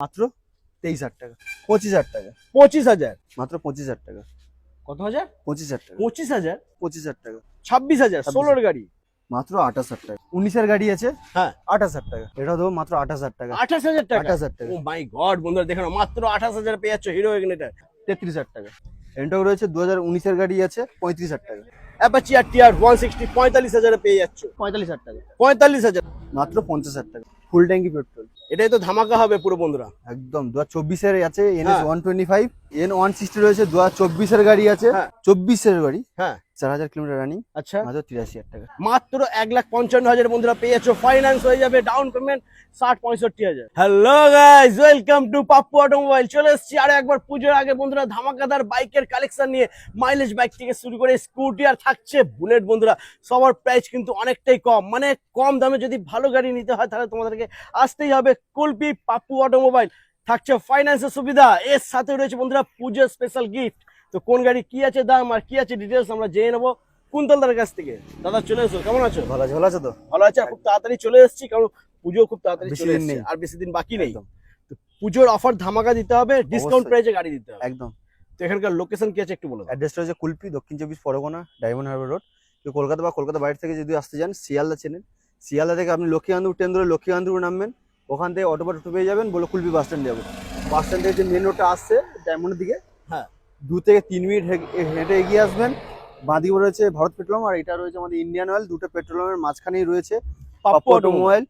মাত্র তেইশ হাজার টাকা পঁচিশ হাজার টাকা পঁচিশ হাজার মাত্র পঁচিশ হাজার টাকা কত হাজার পঁচিশ হাজার টাকা পঁচিশ হাজার পঁচিশ হাজার টাকা ছাব্বিশ হাজার ষোলোর গাড়ি মাত্র আঠাশ হাজার টাকা উনিশের গাড়ি আছে হ্যাঁ। আঠাশ হাজার টাকা এটা দেবো মাত্র আঠাশ হাজার টাকা আঠাশ হাজার টাকা আঠাশ হাজার টাকা ও মাই গড বন্ধুরা দেখো মাত্র আঠাশ হাজার পেয়ে যাচ্ছ হিরো এটা তেত্রিশ হাজার টাকা এন্টক রয়েছে দু হাজার উনিশের গাড়ি আছে পঁয়ত্রিশ হাজার টাকা Apache R TR one sixty পঁয়তাল্লিশ হাজারে পেয়ে যাচ্ছ পঁয়তাল্লিশ হাজার টাকা পঁয়তাল্লিশ হাজার মাত্র পঞ্চাশ হাজার টাকা ফুল ট্যাঙ্কি পেট্রোল। এটাই তো ধামাকা হবে পুরো বন্ধুরা। একদম দু হাজার চব্বিশের আছে N S one twenty five N one sixty রয়েছে দু হাজার চব্বিশের গাড়ি আছে হ্যাঁ। চব্বিশের গাড়ি। হ্যাঁ। চার হাজার কিলোমিটার রানিং আচ্ছা। মাত্র তিরাশি হাজার টাকা। মাত্র এক লাখ পঞ্চান্ন হাজার বন্ধুরা ফাইন্যান্স হয়ে যাবে ডাউন পেমেন্ট ষাট পঁয়ষট্টি হাজার। Hello guys welcome to Pappu automobile চলে এসেছি আরও একবার পুজোর আগে বন্ধুরা ধামাকাদার বাইকের কালেকশন নিয়ে মাইলেজ বাইক থেকে শুরু করে স্কুটি আর থাকছে বুলেট বন্ধুরা। সবার প্রাইস কিন্তু অনেকটাই কম মানে কম দামে যদি ভালো গাড়ি নিতে হয় তাহলে তোমাদেরকে আসতেই হবে কুলপি পাপ্পু অটোমোবাইল থাকছে ফাইন্যান্সের সুবিধা এর সাথে রয়েছে বন্ধুরা পুজোর স্পেশাল গিফট তো কোন গাড়ি কি আছে দাম আর কি আছে ডিটেলস আমরা জেনে নেব কুন্তলদার কাছ থেকে। দাদা চলে এসো কেমন আছো? ভালো আছে ভালো আছে তো? ভালো আছে খুব তাড়াতাড়ি চলে এসেছি কারণ পুজো খুব তাড়াতাড়ি চলে এসেছে। আর বেশি দিন বাকি নেই। পুজোর অফার ধামাকা দিতে হবে ডিসকাউন্ট। প্রাইসে গাড়ি দিতে হবে। একদম। তো এখানকার লোকেশন কি আছে একটু বলো। অ্যাড্রেসটা হচ্ছে কুলপি দক্ষিণ চব্বিশ পরগনা ডায়মন্ড হারবার রোড কেউ কলকাতা বা কলকাতা বাইরে থেকে যদি আসতে চান শিয়ালদা চেনেন। শিয়ালদা থেকে আপনি লক্ষ্মী লক্ষ্মীকান্তপুর ট্রেন ধরে লক্ষ্মী লক্ষ্মীকান্তপুর নামবেন। ওখান থেকে অটো বা টোটো পেয়ে যাবেন বলে কুলপি বাস স্ট্যান্ড যাব। বাস স্ট্যান্ড থেকে যে মেন রোডটা আসছে ডায়মন্ডের দিকে। দু থেকে তিন মিনিট হেঁটে এগিয়ে আসবেন। বাঁদিকে রয়েছে ভারত পেট্রোল আর এটা রয়েছে আমাদের ইন্ডিয়ান অয়েল। দুটো পেট্রোলের মাঝখানেই রয়েছে পাপ্পু অটোমোবাইল।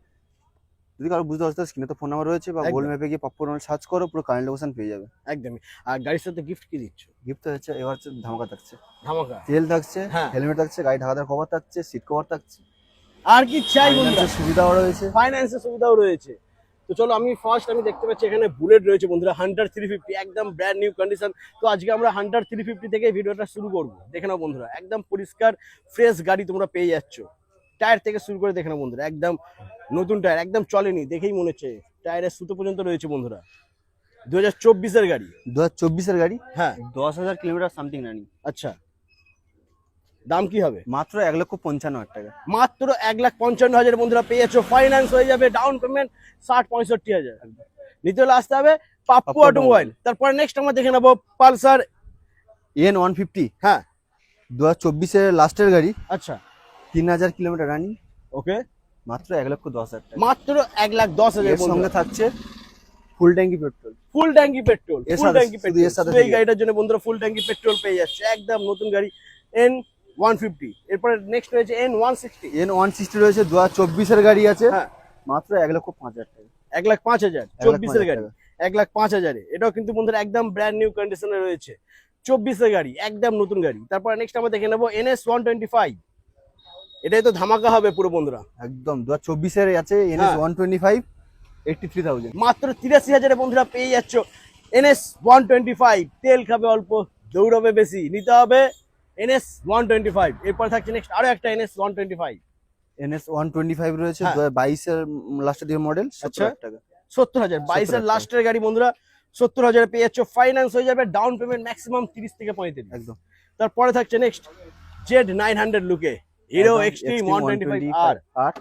যদি কারও বুঝতে পারছ স্ক্রিনে তো ফোন নাম্বার রয়েছে বা। গুগল ম্যাপে গিয়ে পাপ্পু অটোমোবাইল সার্চ করো পুরো কারেন্ট লোকেশন পেয়ে যাবে। একদমই। আর গাড়ির সাথে গিফট কি দিচ্ছ? গিফট হচ্ছে এবার হচ্ছে ধামাকা থাকছে। ধামাকা? তেল থাকছে হ্যাঁ। হেলমেট থাকছে গাড়ি ঢাকাদার কভার থাকছে সিট কভার থাকছে। আর কি চাই বন্ধুরা? সুবিধাও রয়েছে। ফাইন্যান্সের সুবিধাও রয়েছে। তো চলো আমি ফার্স্ট আমি দেখতে পাচ্ছি এখানে বুলেট রয়েছে বন্ধুরা হান্টার থ্রি ফিফটি একদম ব্র্যান্ড নিউ কন্ডিশন তো আজকে আমরা হান্টার থ্রি ফিফটি থেকে ভিডিওটা শুরু করব। দেখে নাও বন্ধুরা একদম পরিষ্কার ফ্রেশ গাড়ি তোমরা পেয়ে যাচ্ছ। টায়ার থেকে শুরু করে দেখে নাও বন্ধুরা একদম নতুন টায়ার একদম চলেনি দেখেই মনে হচ্ছে। টায়ারের সুতো পর্যন্ত রয়েছে বন্ধুরা। দু হাজার চব্বিশের গাড়ি। দু হাজার চব্বিশের গাড়ি? হ্যাঁ। দশ হাজার কিলোমিটার সামথিং রানিং আচ্ছা। দাম কি হবে? মাত্র এক লক্ষ পঞ্চান্ন হাজার টাকা। মাত্র এক লাখ পঞ্চান্ন হাজার বন্ধুরা পেয়ে যাচ্ছ ফাইন্যান্স হয়ে যাবে ডাউন পেমেন্ট ষাট পঁয়ষট্টি হাজার। নিতে হলে আসতে হবে পাপ্পু অটোমোবাইল তারপরে নেক্সট আমরা দেখে নেব পালসার এন ওয়ান ফিফটি হ্যাঁ। দু হাজার চব্বিশের লাস্টের গাড়ি। আচ্ছা। তিন হাজার কিলোমিটার রানিং ওকে। মাত্র এক লক্ষ দশ হাজার টাকা। মাত্র এক লাখ দশ হাজার সঙ্গে থাকছে ফুল ট্যাঙ্কি পেট্রোল ফুল ট্যাঙ্কি পেট্রোল ফুল ট্যাঙ্কি পেট্রোল এই গাড়িটার জন্য বন্ধুরা ফুল ট্যাঙ্কি পেট্রোল পেয়ে যাচ্ছে। একদম নতুন গাড়ি এন ওয়ান ফিফটি এরপরে নেক্সট রয়েছে N one sixty N one sixty রয়েছে দু হাজার চব্বিশের গাড়ি আছে। হ্যাঁ। মাত্র এক লক্ষ পাঁচ হাজার টাকা। এক লাখ পাঁচ হাজার চব্বিশের গাড়ি। এক লাখ পাঁচ হাজারে। এটাও কিন্তু বন্ধুরা একদম ব্র্যান্ড নিউ কন্ডিশনে রয়েছে। চব্বিশের গাড়ি একদম নতুন গাড়ি। তারপরে নেক্সট আমরা দেখে নেব ওয়ান টোয়েন্টি ফাইভ এটাই তো ধামাকা হবে পুরো বন্ধুরা। একদম দু হাজার চব্বিশের আছে এনএস হ্যাঁ। One twenty five eighty three thousand মাত্র তিরাশি হাজারে বন্ধুরা পেয়ে যাচ্ছ এনএস ওয়ান টোয়েন্টি ফাইভ তেল খাবে অল্প দৌড়াবে বেশি। নিতে হবে এনএস ওয়ান টোয়েন্টি ফাইভ এরপর থাকছে নেক্সট আরও একটা NS one twenty five NS one twenty five রয়েছে হাজার বাইশের লাস্টের দিকে মডেল আচ্ছা। সত্তর হাজার হাজার বাইশের লাস্টের গাড়ি বন্ধুরা সত্তর হাজারে পেয়ে যাচ্ছ ফাইন্যান্স হয়ে যাবে ডাউন পেমেন্ট ম্যাক্সিমাম তিরিশ থেকে পঁয়ত্রিশ। একদম। তারপরে থাকছে নেক্সট জেড নাইন হান্ড্রেড লুকে Hero Xtreme one twenty five R আর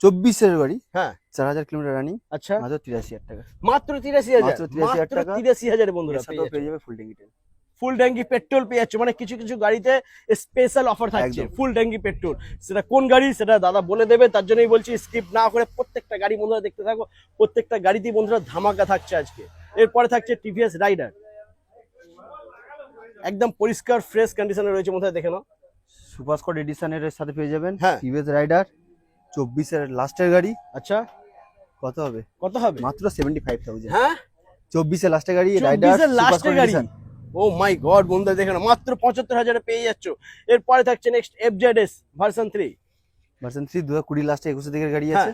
চব্বিশের গাড়ি হ্যাঁ। চার হাজার কিলোমিটার রানিং আচ্ছা। মাত্র তিরাশি হাজার টাকা। মাত্র তিরাশি হাজার। মাত্র 83,000 মাত্র টাকা। তিরাশি হাজারে বন্ধুরা পেয়ে যাবে ফুল তেল ফুল ট্যাঙ্কি পেট্রোল পেয়ে যাচ্ছে। মানে কিছু কিছু গাড়িতে স্পেশাল অফার থাকছে। ফুল ট্যাঙ্কি পেট্রোল। সেটা কোন গাড়ি সেটা দাদা বলে দেবে। তার জন্যই বলছি স্কিপ না করে প্রত্যেকটা গাড়ি বন্ধুরা দেখতে থাকো। প্রত্যেকটা গাড়িতেই বন্ধুরা ধামাকা থাকছে আজকে। এরপরে থাকছে টিভিএস রাইডার একদম পরিষ্কার ফ্রেশ কন্ডিশনে রয়েছে বন্ধুরা দেখে নাও। সুপার স্কট এডিশনের সাথে পেয়ে যাবেন। হ্যাঁ। টিভিএস রাইডার চব্বিশের লাস্টের গাড়ি। আচ্ছা। কত হবে? কত হবে? মাত্র সেভেন্টি ফাইভ থাউজেন্ড হ্যাঁ? চব্বিশের লাস্টের গাড়ি রাইডার লাস্টের গাড়ি। ও মাই গড বন্ধুরা দেখে মাত্র পঁচাত্তর হাজারে পেয়ে যাচ্ছ। এরপরে থাকছে next FZ S version three version three দু হাজার কুড়ি লাস্টে একুশে দিকের গাড়ি হ্যাঁ। আছে।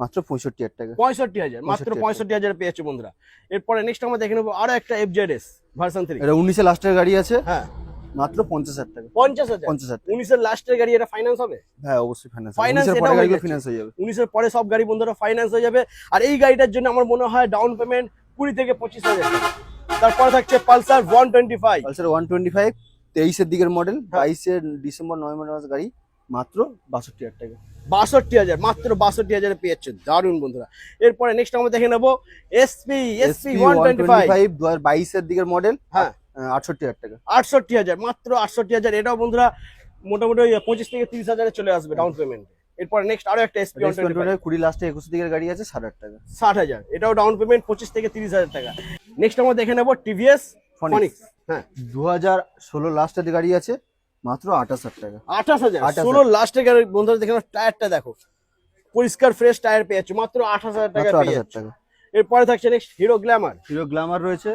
মাত্র পঁয়ষট্টি হাজার টাকা। পঁয়ষট্টি হাজার মাত্র 65,000 পঁয়ষট্টি হাজার পেয়ে যাচ্ছে বন্ধুরা। এরপরে নেক্সট আমরা দেখে নেব আরও একটা এফজেড এস ভার্সন থ্রি এটা উনিশে লাস্টের গাড়ি আছে। হ্যাঁ। মাত্র পঞ্চাশ হাজার টাকা। পঞ্চাশ হাজার? পঞ্চাশ হাজার উনিশের লাস্টের গাড়ি এটা ফাইন্যান্স হবে? হ্যাঁ অবশ্যই ফাইন্যান্স এটাও পরে গাড়িগুলো যাচ্ছে। ফিনান্স হয়ে যাবে। উনিশের পরে সব গাড়ি বন্ধুরা ফাইন্যান্স হয়ে যাবে। আর এই গাড়িটার জন্য আমার মনে হয় ডাউন পেমেন্ট কুড়ি থেকে পঁচিশ হাজার টাকা। তারপরে থাকছে Pulsar one twenty five. Pulsar one twenty five তেইশের দিকের মডেল হ্যাঁ। বাইশের ডিসেম্বর নভেম্বর মাস গাড়ি মাত্র বাষট্টি হাজার টাকা। বাষট্টি হাজার মাত্র বাষট্টি হাজারে পেয়ে যাচ্ছে দারুণ বন্ধুরা। এরপরে নেক্সট আমরা দেখে নেব SP SP one twenty five. দু হাজার বাইশের দিকের মডেল হ্যাঁ। আটষট্টি হাজার টাকা। আটষট্টি হাজার মাত্র আটষট্টি হাজার। এটাও বন্ধুরা মোটামুটি ওই পঁচিশ থেকে তিরিশ হাজারে চলে আসবে ডাউন পেমেন্ট এরপর নেক্সট আরও একটা এসপি কুড়ি লাস্টে একুশ দিকের গাড়ি আছে ষাট হাজার টাকা। ষাট হাজার। এটাও ডাউন পেমেন্ট পঁচিশ থেকে তিরিশ হাজার টাকা। নেক্সট আমরা দেখে নেব টিভিএস ফনিক্স হ্যাঁ। দু হাজার ষোলো লাস্টের গাড়ি আছে মাত্র আঠাশ হাজার টাকা। আঠাশ হাজার। 28,000 ষোলো লাস্টের গাড়ি বন্ধুরা দেখে টায়ারটা দেখো। পরিষ্কার ফ্রেশ টায়ার পেয়ে যাচ্ছে। মাত্র আঠাশ হাজার টাকা আঠাশ হাজার টাকা। এরপরে থাকছে next Hero Glamour Hero Glamour রয়েছে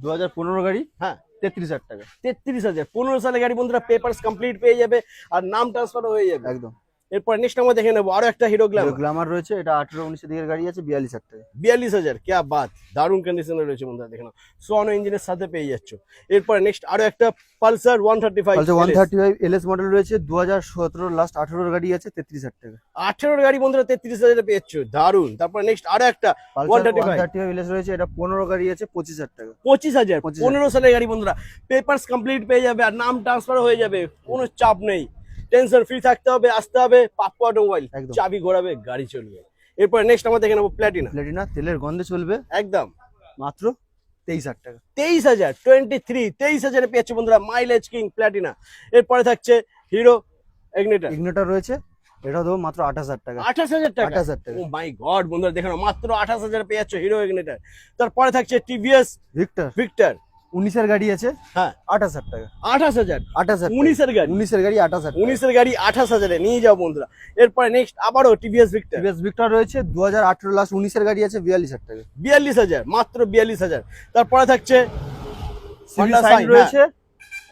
দু হাজার পনেরো গাড়ি হ্যাঁ। তেত্রিশ হাজার টাকা। তেত্রিশ হাজার। পনেরো সালের গাড়ি বন্ধুরা পেপারস কমপ্লিট পেয়ে যাবে আর নাম ট্রান্সফার হয়ে যাবে। একদম। এরপর নেক্সট আমরা দেখে নেব আরও একটা হিরো গ্ল্যামার গ্ল্যামার রয়েছে এটা আঠেরো উনিশের দিকের গাড়ি আছে বিয়াল্লিশ হাজার টাকা। বিয়াল্লিশ হাজার কে বাদ দারুণ কন্ডিশনে রয়েছে বন্ধুরা দেখে নাও। সোয়ানো ইঞ্জিনের সাথে পেয়ে যাচ্ছ। এরপর নেক্সট আরও একটা Pulsar one thirty five one thirty five LS model রয়েছে দু হাজার সতেরো লাস্ট আঠেরোর গাড়ি আছে তেত্রিশ হাজার টাকা। আঠেরোর গাড়ি বন্ধুরা তেত্রিশ হাজার পেয়ে যাচ্ছ দারুণ। তারপর নেক্সট আরও একটা ওয়ান 135 থার্টি ফাইভ এলএস রয়েছে এটা পনেরো গাড়ি আছে পঁচিশ হাজার টাকা। পঁচিশ হাজার 25,000 পনেরো সালের গাড়ি বন্ধুরা পেপারস কমপ্লিট পেয়ে যাবে আর নাম ট্রান্সফার হয়ে যাবে কোনো চাপ নেই। টেনশন ফ্রি থাকতে হবে আসতে হবে পাপ্পু অটোমোবাইল। চাবি ঘোরাবে গাড়ি চলবে। এরপর নেক্সট আমরা দেখে নেব প্ল্যাটিনা প্লেটিনা তেলের গন্ধে চলবে। একদম। মাত্র তেইশ হাজার টাকা। তেইশ হাজার টোয়েন্টি থ্রি তেইশ হাজারে পেয়েছে বন্ধুরা মাইলেজ কিং প্ল্যাটিনা এরপরে থাকছে হিরো এগনেটার ইগনেটার রয়েছে এটা দেবো মাত্র আঠাশ হাজার টাকা। আঠাশ হাজার টাকা? আঠাশ হাজার টাকা। ও মাই গড বন্ধুরা দেখে মাত্র আঠাশ হাজার পেয়ে যাচ্ছ হিরো এগনেটার তারপরে থাকছে টিভিএস ভিক্টর ভিক্টর উনিশের গাড়ি আছে হ্যাঁ। আঠাশ হাজার টাকা। আঠাশ হাজার? আঠাশ হাজার উনিশের গাড়ি? উনিশের গাড়ি আঠাশ হাজার উনিশের গাড়ি আঠাশ হাজারে। নিয়ে যাও বন্ধুরা। এরপরে নেক্সট আবারও টিভিএস ভিক্টর টিভিএস ভিক্টর রয়েছে দু হাজার আঠেরো লাস্ট উনিশের গাড়ি আছে বিয়াল্লিশ হাজার টাকা। বিয়াল্লিশ হাজার মাত্র বিয়াল্লিশ হাজার। তারপরে থাকছে রয়েছে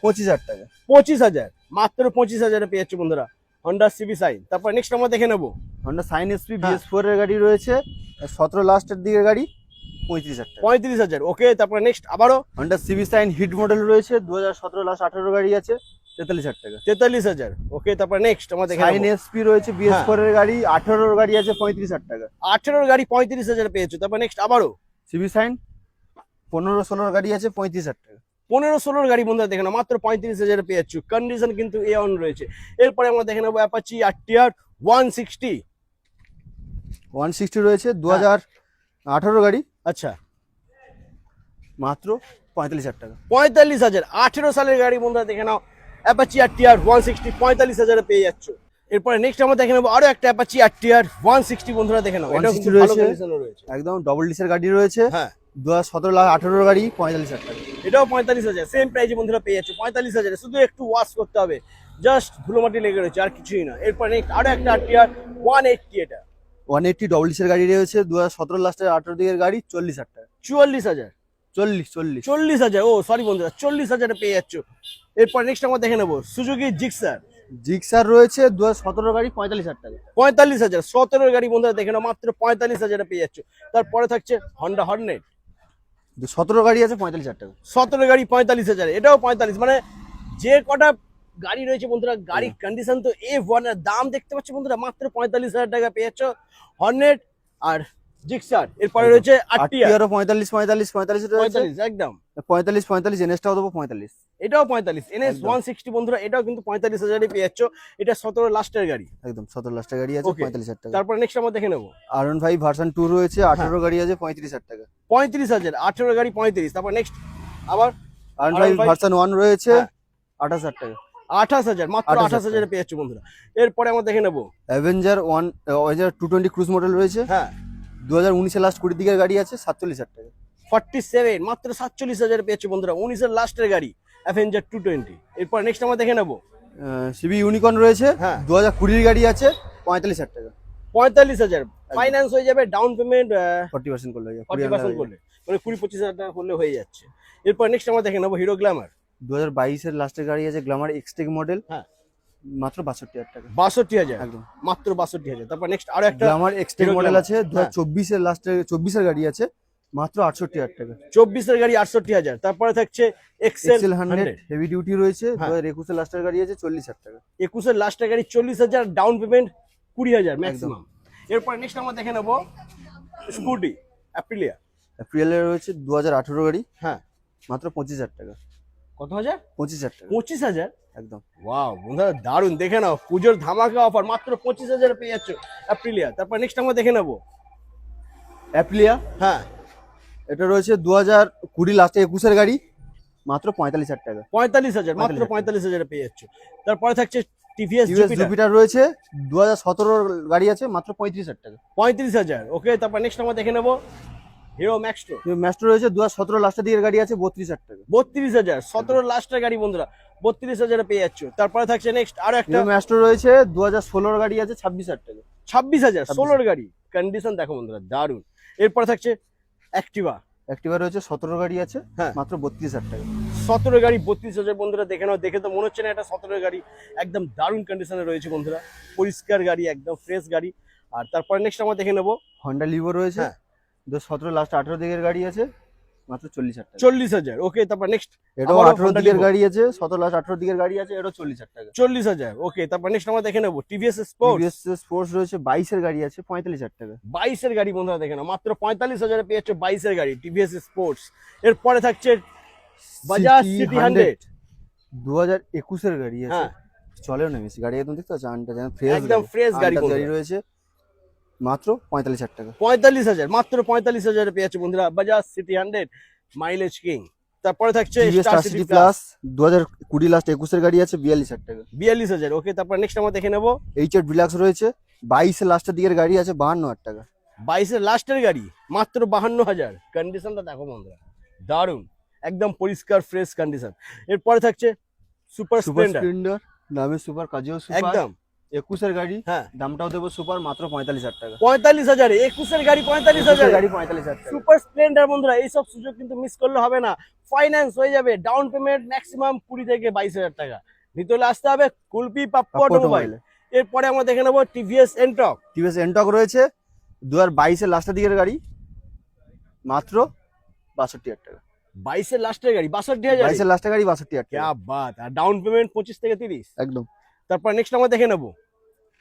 পঁচিশ হাজার টাকা। পঁচিশ হাজার মাত্র পঁচিশ হাজারে পেয়ে যাচ্ছে বন্ধুরা হন্ডা সিবি সাইন তারপর নেক্সট আমরা দেখে নেব। হন্ডা সাইন এসপি হ্যাঁ। বিএস ফোর এর গাড়ি রয়েছে সতেরো লাস্টের দিকের গাড়ি। পঁয়ত্রিশ হাজার পঁয়ত্রিশ হাজার ওকে তারপরে নেক্সট আবারও। Honda CB Shine hit model রয়েছে দু হাজার সতেরো লাস্ট আঠেরো গাড়ি আছে তেতাল্লিশ হাজার টাকা। তেতাল্লিশ হাজার ওকে তারপর নেক্সট আমরা দেখে সাইন এসপি রয়েছে বিএস হ্যাঁ। ফোর এর গাড়ি আঠেরোর গাড়ি আছে পঁয়ত্রিশ হাজার টাকা। আঠেরোর গাড়ি পঁয়ত্রিশ হাজার পেয়েছ তারপর নেক্সট আবারও। সিবি সাইন পনেরো ষোলোর গাড়ি আছে পঁয়ত্রিশ হাজার টাকা। পনেরো ষোলোর গাড়ি বন্ধুরা দেখে নাও মাত্র পঁয়ত্রিশ হাজার পেয়ে যাচ্ছ কন্ডিশন কিন্তু এ অন রয়েছে। এরপরে আমরা দেখে নেব Apache R one sixty one sixty রয়েছে দু হাজার আঠারো গাড়ি। আচ্ছা। মাত্র পঁয়তাল্লিশ হাজার টাকা। পঁয়তাল্লিশ হাজার। আঠেরো সালের গাড়ি বন্ধুরা দেখে নাও। Apache R TR one sixty পঁয়তাল্লিশ হাজারে পেয়ে যাচ্ছ। এরপরে নেক্সট আমরা দেখে নেব আরও একটা Apache R TR one sixty বন্ধুরা দেখে নাও। এটা 160 কিন্তু ভালো রয়েছে। একদম ডবল ডিসের গাড়ি রয়েছে। হ্যাঁ। দু হাজার সতেরো লাখ আঠেরোর গাড়ি পঁয়তাল্লিশ হাজার টাকা। এটাও পঁয়তাল্লিশ হাজার। সেম প্রাইজে বন্ধুরা পেয়ে যাচ্ছে। পঁয়তাল্লিশ হাজারে। শুধু একটু ওয়াশ করতে হবে। জাস্ট ধুলোমাটি লেগে রয়েছে আর কিছুই না। এরপরে নেক্সট আরও একটা আর টিআর ওয়ান এইটটি এটা। ওয়ান এইটটি ডবল ডিসের গাড়ি রয়েছে দু হাজার সতেরো লাস্টের আঠেরো দিকের গাড়ি চল্লিশ হাজার। টাকা চুয়াল্লিশ হাজার? চল্লিশ চল্লিশ। চল্লিশ হাজার? ও সরি বন্ধুরা চল্লিশ হাজারে পেয়ে যাচ্ছ। এরপর নেক্সট আমরা দেখে নেব সুজুকি জিক্সার জিক্সার রয়েছে দু হাজার সতেরো গাড়ি পঁয়তাল্লিশ হাজার টাকা। পঁয়তাল্লিশ হাজার সতেরোর গাড়ি বন্ধুরা দেখে নাও মাত্র পঁয়তাল্লিশ হাজারে পেয়ে যাচ্ছ। তারপরে থাকছে হন্ডা হর্নেট সতেরো গাড়ি আছে পঁয়তাল্লিশ হাজার টাকা। সতেরো গাড়ি পঁয়তাল্লিশ হাজার এটাও পঁয়তাল্লিশ মানে যে কটা গাড়ি রয়েছে বন্ধুরা গাড়ির কন্ডিশন তো এ ওয়ানের দাম দেখতে পাচ্ছ বন্ধুরা মাত্র পঁয়তাল্লিশ হাজার টাকা পেয়েছ। হর্নেট আর জিক্সার এরপরে রয়েছে আর পঁয়তাল্লিশ পঁয়তাল্লিশ পঁয়তাল্লিশ পঁয়তাল্লিশ একদম। পঁয়তাল্লিশ পঁয়তাল্লিশ এনএসটাও দেবো পঁয়তাল্লিশ। এটাও পঁয়তাল্লিশ এনএস ওয়ান সিক্সটি বন্ধুরা এটাও কিন্তু পঁয়তাল্লিশ হাজারই পেয়ে যাচ্ছ এটা সতেরো লাস্টের গাড়ি। একদম সতেরো লাস্টের গাড়ি আছে পঁয়তাল্লিশ হাজার টাকা। তারপরে নেক্সট আমরা দেখে নেব। R one five version two রয়েছে হ্যাঁ। আঠেরো গাড়ি আছে পঁয়ত্রিশ হাজার টাকা। পঁয়ত্রিশ হাজার আঠেরো গাড়ি পঁয়ত্রিশ। তারপর নেক্সট আবার আর R15 ফাইভ ভার্সন ওয়ান রয়েছে হ্যাঁ। আঠাশ হাজার টাকা। আঠাশ হাজার মাত্র আঠাশ হাজারে পেয়ে যাচ্ছ বন্ধুরা। এরপরে আমরা দেখে নেব। Avenger one Avenger two twenty cruise model রয়েছে। হ্যাঁ। দু হাজার উনিশে লাস্ট কুড়ির দিকের গাড়ি আছে সাতচল্লিশ হাজার টাকা। ফর্টি সেভেন মাত্র সাতচল্লিশ হাজার পেয়েছে বন্ধুরা। উনিশের লাস্টের গাড়ি অ্যাভেঞ্জার টু টোয়েন্টি এরপর নেক্সট আমরা দেখে নেব। সিবি ইউনিকর্ন রয়েছে। হ্যাঁ। দু হাজার কুড়ির গাড়ি আছে পঁয়তাল্লিশ হাজার টাকা। পঁয়তাল্লিশ হাজার। ফাইন্যান্স হয়ে যাবে ডাউন পেমেন্ট ফর্টি পার্সেন্ট করলে ফর্টি পার্সেন্ট করলে। মানে কুড়ি পঁচিশ হাজার টাকা করলে হয়ে যাচ্ছে। এরপর নেক্সট আমরা দেখে নেব হিরো গ্ল্যামার দু হাজার বাইশের লাস্টের গাড়ি আছে গ্লামার এক্সটেক মডেল হ্যাঁ। মাত্র বাষট্টি হাজার টাকা। বাষট্টি হাজার? একদম। মাত্র বাষট্টি হাজার। তারপর নেক্সট আরও একটা গ্লামার এক্সটেক মডেল আছে দু হাজার হ্যাঁ। চব্বিশের লাস্টের চব্বিশের গাড়ি আছে মাত্র আটষট্টি হাজার টাকা। চব্বিশের গাড়ি আটষট্টি হাজার। তারপরে থাকছে এক্সেল হান্ড্রেড হেভি ডিউটি রয়েছে দু হ্যাঁ। হাজার একুশের লাস্টের গাড়ি আছে চল্লিশ হাজার টাকা। একুশের লাস্টের গাড়ি চল্লিশ হাজার ডাউন পেমেন্ট কুড়ি হাজার ম্যাক্সিমাম এরপর নেক্সট আমরা দেখে নেব স্কুটি অ্যাপ্রিলিয়া এপ্রিলের রয়েছে দু হাজার আঠেরো গাড়ি হ্যাঁ। মাত্র পঁচিশ হাজার টাকা। কত হাজার? পঁচিশ হাজার পঁচিশ হাজার? একদম। ওয়াও বন্ধুরা দারুণ দেখে নাও পুজোর ধামাকা অফার মাত্র পঁচিশ হাজার পেয়ে যাচ্ছ অ্যাপ্রিলিয়া তারপর নেক্সট আমরা দেখে নেব। অ্যাপ্লিয়া হ্যাঁ। এটা রয়েছে দু হাজার কুড়ি লাস্টে একুশের গাড়ি মাত্র পঁয়তাল্লিশ হাজার টাকা। পঁয়তাল্লিশ হাজার মাত্র পঁয়তাল্লিশ হাজারে পেয়ে যাচ্ছ। তারপরে থাকছে টিভিএস টিভিএস জুপিটার রয়েছে দু হাজার সতেরোর গাড়ি আছে মাত্র পঁয়ত্রিশ হাজার টাকা। পঁয়ত্রিশ হাজার। ওকে তারপর নেক্সট আমরা দেখে নেব। হিরো ম্যাক্সট্রো ম্যাস্টার রয়েছে দু হাজার সতেরো লাস্টের দিকের গাড়ি আছে বত্রিশ হাজার টাকা। বত্রিশ হাজার সতেরো লাস্টের গাড়ি বন্ধুরা বত্রিশ হাজারে পেয়ে যাচ্ছ। তারপরে থাকছে নেক্সট আরও একটা। ম্যাস্টার রয়েছে দু হাজার ষোলোর গাড়ি আছে ছাব্বিশ হাজার টাকা। ছাব্বিশ হাজার ষোলোর গাড়ি। কন্ডিশন দেখো বন্ধুরা দারুণ এরপরে থাকছে অ্যাক্টিভা অ্যাক্টিভা রয়েছে সতেরো গাড়ি আছে হ্যাঁ। মাত্র বত্রিশ হাজার টাকা। সতেরো গাড়ি বত্রিশ হাজার বন্ধুরা দেখে নাও দেখে তো মনে হচ্ছে না এটা সতেরো গাড়ি। একদম দারুণ কন্ডিশনে রয়েছে বন্ধুরা। পরিষ্কার গাড়ি একদম ফ্রেশ গাড়ি। আর তারপরে নেক্সট আমরা দেখে নেব। হন্ডা লিভো রয়েছে হ্যাঁ। দু সতেরো লাস্ট আঠেরো দিকের গাড়ি আছে মাত্র চল্লিশ হাজার চল্লিশ হাজার। ওকে তারপর নেক্সট এটাও আবারও আঠেরো দিকের গাড়ি আছে সতেরো লাস্ট আঠেরো দিকের গাড়ি আছে এটাও চল্লিশ হাজার টাকা। চল্লিশ হাজার। ওকে তারপর নেক্সট আমরা দেখে নেব টিভিএস স্পোর্ট টিভিএস স্পোর্টস রয়েছে বাইশের গাড়ি আছে পঁয়তাল্লিশ হাজার টাকা। বাইশের গাড়ি বন্ধুরা দেখে নাও মাত্র পঁয়তাল্লিশ হাজারে পেয়ে যাচ্ছে বাইশের গাড়ি টিভিএস স্পোর্টস এরপরে থাকছে বাজাজ সিটি হান্ড্রেড দু হাজার একুশের গাড়ি আছে। হ্যাঁ। চলেও না বেশি গাড়ি একদম দেখতে পাচ্ছ আনটা যেন ফ্রেশ একদম গাড়ি। গাড়ি রয়েছে। মাত্র পঁয়তাল্লিশ হাজার টাকা। পঁয়তাল্লিশ হাজার মাত্র পঁয়তাল্লিশ হাজারে পেয়ে যাচ্ছে বন্ধুরা Bajaj CT hundred mileage king তারপরে থাকছে প্লাস দু হাজার কুড়ি লাস্ট একুশের গাড়ি আছে বিয়াল্লিশ হাজার টাকা। বিয়াল্লিশ হাজার ওকে তারপর নেক্সট আমরা দেখে নেব। এইচ এর ডিলাক্স রয়েছে বাইশের লাস্টের দিকের গাড়ি আছে বাহান্ন হাজার টাকা। বাইশের লাস্টের গাড়ি মাত্র বাহান্ন হাজার। কন্ডিশনটা দেখো বন্ধুরা দারুণ একদম পরিষ্কার ফ্রেশ কন্ডিশন এরপরে থাকছে সুপার স্প্লেন্ডার নামে সুপার কাজেও একদম। একুশের গাড়ি হ্যাঁ। দামটাও দেবো সুপার মাত্র পঁয়তাল্লিশ হাজার টাকা। পঁয়তাল্লিশ হাজার একুশের গাড়ি পঁয়তাল্লিশ হাজার। গাড়ি পঁয়তাল্লিশ হাজার সুপার স্প্লেন্ডার বন্ধুরা এইসব সুযোগ কিন্তু মিস করলে হবে না। ফাইন্যান্স হয়ে যাবে ডাউন পেমেন্ট ম্যাক্সিমাম কুড়ি থেকে বাইশ হাজার টাকা। নিতে হলে আসতে হবে কুলপি পাপ্পু অটোমোবাইল এরপরে আমরা দেখে নেব টিভিএস এন্টক টিভিএস এনটক রয়েছে দু হাজার বাইশের লাস্টের দিকের গাড়ি মাত্র বাষট্টি হাজার টাকা। বাইশের লাস্টের গাড়ি বাষট্টি হাজার। বাইশের লাস্টের গাড়ি বাষট্টি হাজার টাকা। বাত আর ডাউন পেমেন্ট পঁচিশ থেকে তিরিশ। একদম। তারপর নেক্সট আমরা দেখে নেব।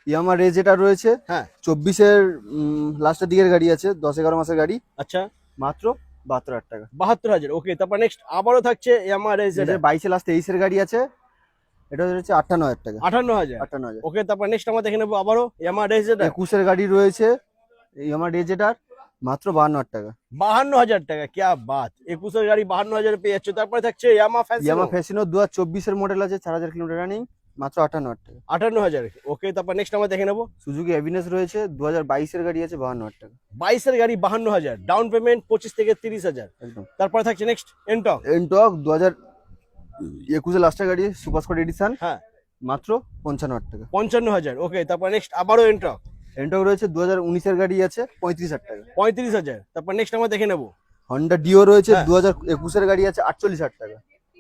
ইয়ামা রেজ যেটা রয়েছে হ্যাঁ। চব্বিশের লাস্টের দিকের গাড়ি আছে দশ এগারো মাসের গাড়ি। আচ্ছা। মাত্র বাহাত্তর হাজার টাকা। বাহাত্তর হাজার ওকে তারপর নেক্সট আবারও থাকছে এমআর বাইশে লাস্ট তেইশের গাড়ি আছে এটা হচ্ছে আটান্ন হাজার টাকা। আটান্ন হাজার। আটান্ন হাজার। ওকে তারপর নেক্সট আমরা দেখে নেব আবারও এমআর একুশের গাড়ি রয়েছে ইয়ামা রেজ যেটার মাত্র বাহান্ন হাজার টাকা। বাহান্ন হাজার টাকা ক্যা বাত। একুশের গাড়ি বাহান্ন হাজার পেয়ে যাচ্ছে। তারপরে থাকছে ইয়ামা ফ্যান্সি ইয়ামা ফ্যাসিনো দু হাজার চব্বিশের মডেল আছে চার হাজার কিলোমিটার রানিং মাত্র আটান্ন হাজার টাকা। আটান্ন হাজার। ওকে তারপর নেক্সট আমরা দেখে নেব। সুজুকি এভিনেস রয়েছে দু হাজার বাইশের গাড়ি আছে বাহান্ন হাজার টাকা। বাইশের গাড়ি বাহান্ন হাজার ডাউন পেমেন্ট পঁচিশ থেকে তিরিশ হাজার। একদম। তারপরে থাকছে নেক্সট এনটক এনটক দু হাজার একুশে লাস্টের গাড়ি সুপার স্কট এডিশন হ্যাঁ। মাত্র পঞ্চান্ন হাজার টাকা। পঞ্চান্ন হাজার ওকে তারপর নেক্সট আবারও এনটক এনটক রয়েছে দু হাজার উনিশের গাড়ি আছে পঁয়ত্রিশ হাজার টাকা। পঁয়ত্রিশ হাজার তারপর নেক্সট আমরা দেখে নেব। হন্ডা ডিও রয়েছে হ্যাঁ। দু হাজার একুশের গাড়ি আছে আটচল্লিশ হাজার টাকা।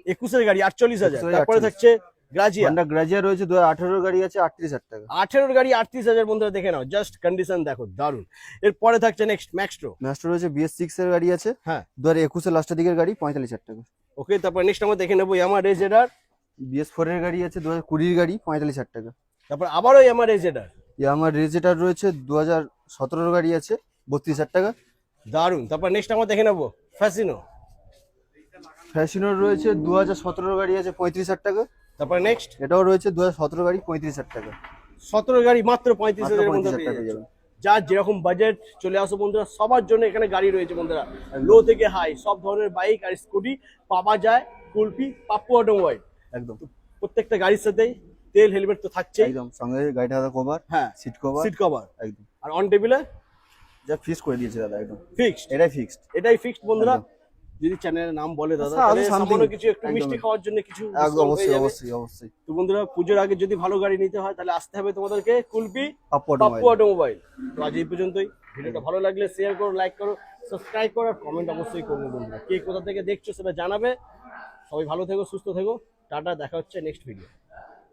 একুশের গাড়ি আটচল্লিশ হাজার তারপরে থাকছে গ্রাজিয়া হন্ডা গ্রাজিয়া রয়েছে দু হাজার গাড়ি আছে আটত্রিশ হাজার টাকা। আঠেরোর গাড়ি আটত্রিশ হাজার বন্ধুরা দেখে নাও জাস্ট কন্ডিশন দেখো দারুণ এরপরে থাকছে নেক্সট ম্যাক্সট্রো রয়েছে বিএস সিক্স এর গাড়ি আছে হ্যাঁ। দু হাজার একুশের লাস্টের দিকের গাড়ি পঁয়তাল্লিশ হাজার টাকা। ওকে তারপর নেক্সট আমরা দেখে নেব রেজেডার বিএস ফোর এর গাড়ি আছে দু হাজার কুড়ির গাড়ি পঁয়তাল্লিশ হাজার টাকা। তারপর আবারও রেজেডার আমার রেজেটার রয়েছে দু হাজার সতেরোর গাড়ি আছে বত্রিশ হাজার টাকা। দারুণ তারপর নেক্সট আমরা দেখে নেব ফ্যাসিনো ফ্যাশিনোর রয়েছে দু হাজার সতেরোর গাড়ি আছে পঁয়ত্রিশ হাজার টাকা। তারপর নেক্সট এটাও রয়েছে দু হাজার সতেরো গাড়ি পঁয়ত্রিশ হাজার টাকা। সতেরো গাড়ি মাত্র পঁয়ত্রিশ হাজারের মধ্যে পেয়ে যাবেন যার যেরকম বাজেট চলে আসো বন্ধুরা সবার জন্য এখানে গাড়ি রয়েছে বন্ধুরা। লো থেকে হাই সব ধরনের বাইক আর স্কুটি পাওয়া যায় কুলপি পাপ্পু অটোমোবাইল একদম। প্রত্যেকটা গাড়ির সাথেই তেল হেলমেট তো থাকছেই। একদম সঙ্গে গাড়িটা দাদা কভার হ্যাঁ সিট কভার সিট কভার একদম। আর অন টেবিলে যা ফিক্স করে দিয়েছে দাদা একদম। ফিক্সড এটাই ফিক্সড এটাই ফিক্সড বন্ধুরা। যদি চ্যানেলের নাম বলে দাদা আচ্ছা, something, সামান্য কিছু একটু মিষ্টি খাওয়ার জন্য কিছু অবশ্যই অবশ্যই অবশ্যই। তো বন্ধুরা পুজোর আগে যদি ভালো গাড়ি নিতে হয় তাহলে আসতে হবে তোমাদেরকে কুলপি পাপ্পু অটোমোবাইল তো আজ এই পর্যন্তই। ভিডিওটা ভালো লাগলে শেয়ার করো লাইক করো সাবস্ক্রাইব করো আর কমেন্ট অবশ্যই করব বন্ধুরা। কে কোথা থেকে দেখছ সেটা জানাবে। সবাই ভালো থেকো সুস্থ থেকো। টাটা দেখা হচ্ছে নেক্সট ভিডিও